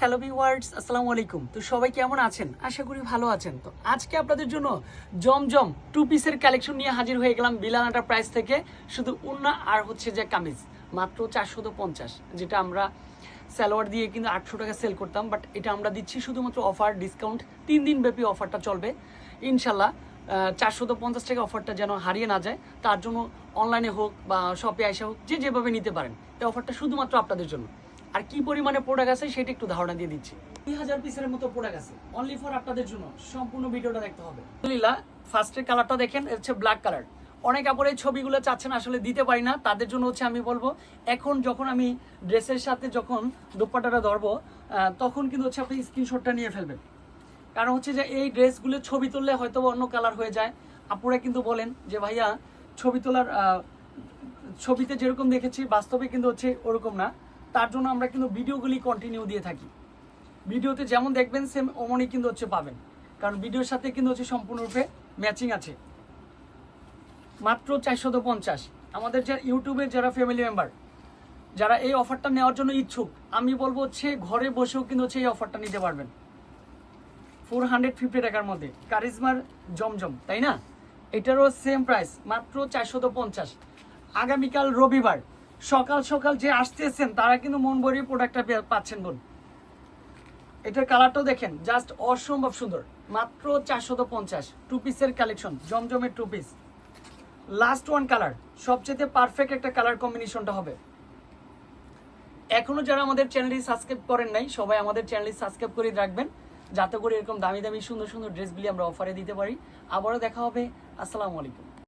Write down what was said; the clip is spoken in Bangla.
হ্যালো ভিওয়ার্স আসসালামু আলাইকুম। তো সবাই কেমন আছেন? আশা করি ভালো আছেন। তো আজকে আপনাদের জন্য জমজম টু পিসের কালেকশন নিয়ে হাজির হয়ে গেলাম বিলানাটা প্রাইস থেকে। শুধু উন্না আর হচ্ছে যে কামিজ, মাত্র চারশো পঞ্চাশ, যেটা আমরা সালোয়ার দিয়ে কিন্তু আটশো টাকা সেল করতাম বাট এটা আমরা দিচ্ছি শুধুমাত্র অফার ডিসকাউন্ট তিন দিন ব্যাপী অফারটা চলবে। ইনশাল্লাহ চারশো পঞ্চাশ টাকা অফারটা যেন হারিয়ে না যায়, তার জন্য অনলাইনে হোক বা শপে আসা হোক, যে যেভাবে নিতে পারেন, এই অফারটা শুধুমাত্র আপনাদের জন্য। আর কি পরিমাণে প্রোডাক্ট আছে সেটা একটু ধারণা দিয়ে দিচ্ছি। দুই হাজার পিসের মতো প্রোডাক্ট আছে। অনলি ফর আপনাদের জন্য। সম্পূর্ণ ভিডিওটা দেখতে হবে। আলহামদুলিল্লাহ ফার্স্টের কালারটা দেখেন হচ্ছে ব্ল্যাক কালার অনেক কাপড়ের ছবিগুলো চাচ্ছেন আসলে দিতে পারি না। তাদের জন্য হচ্ছে আমি বলব এখন যখন আমি ড্রেসের সাথে যখন দোপাটাটা ধরবো তখন কিন্তু হচ্ছে আপনি স্ক্রিনশটটা নিয়ে ফেলবেন। কারণ হচ্ছে যে এই ড্রেসগুলো ছবি তুললে হয়তো অন্য কালার হয়ে যায়। আপুরা কিন্তু বলেন যে ভাইয়া ছবি তোলার ছবিতে যেরকম দেখেছি বাস্তবে কিন্তু হচ্ছে ওরকম না। তার জন্য আমরা কিন্তু ভিডিওগুলি কন্টিনিউ দিয়ে থাকি। ভিডিওতে যেমন দেখবেন সেম অমনই কিন্তু হচ্ছে পাবেন। কারণ ভিডিওর সাথে কিন্তু হচ্ছে সম্পূর্ণরূপে ম্যাচিং আছে। মাত্র চারশত পঞ্চাশ। আমাদের যে ইউটিউবের যারা ফ্যামিলি মেম্বার যারা এই অফারটা নেওয়ার জন্য ইচ্ছুক, আমি বলব হচ্ছে ঘরে বসেও কিন্তু হচ্ছে এই অফারটা নিতে পারবেন। ফোর হান্ড্রেড ফিফটি টাকার মধ্যে। কারিজমার জমজম, তাই না? এটারও সেম প্রাইস মাত্র চারশত পঞ্চাশ। আগামীকাল রবিবার সকাল সকাল যে আসতেছেন, তারা কিন্তু মন ভরিয়ে প্রোডাক্টটা পাচ্ছেন বোন এটার কালারটাও দেখেন জাস্ট অসম্ভব সুন্দর। মাত্র চারশত পঞ্চাশ টু পিসের কালেকশন জমজমের two piece last one colour সবচেয়ে পারফেক্ট একটা কালার কম্বিনেশনটা হবে। এখনও যারা আমাদের চ্যানেলটি সাবস্ক্রাইব করেন নাই, সবাই আমাদের চ্যানেলটি সাবস্ক্রাইব করে রাখবেন, যাতে করে এরকম দামি দামি সুন্দর সুন্দর ড্রেসগুলি আমরা অফারে দিতে পারি। আবারও দেখা হবে, আসসালামু আলাইকুম।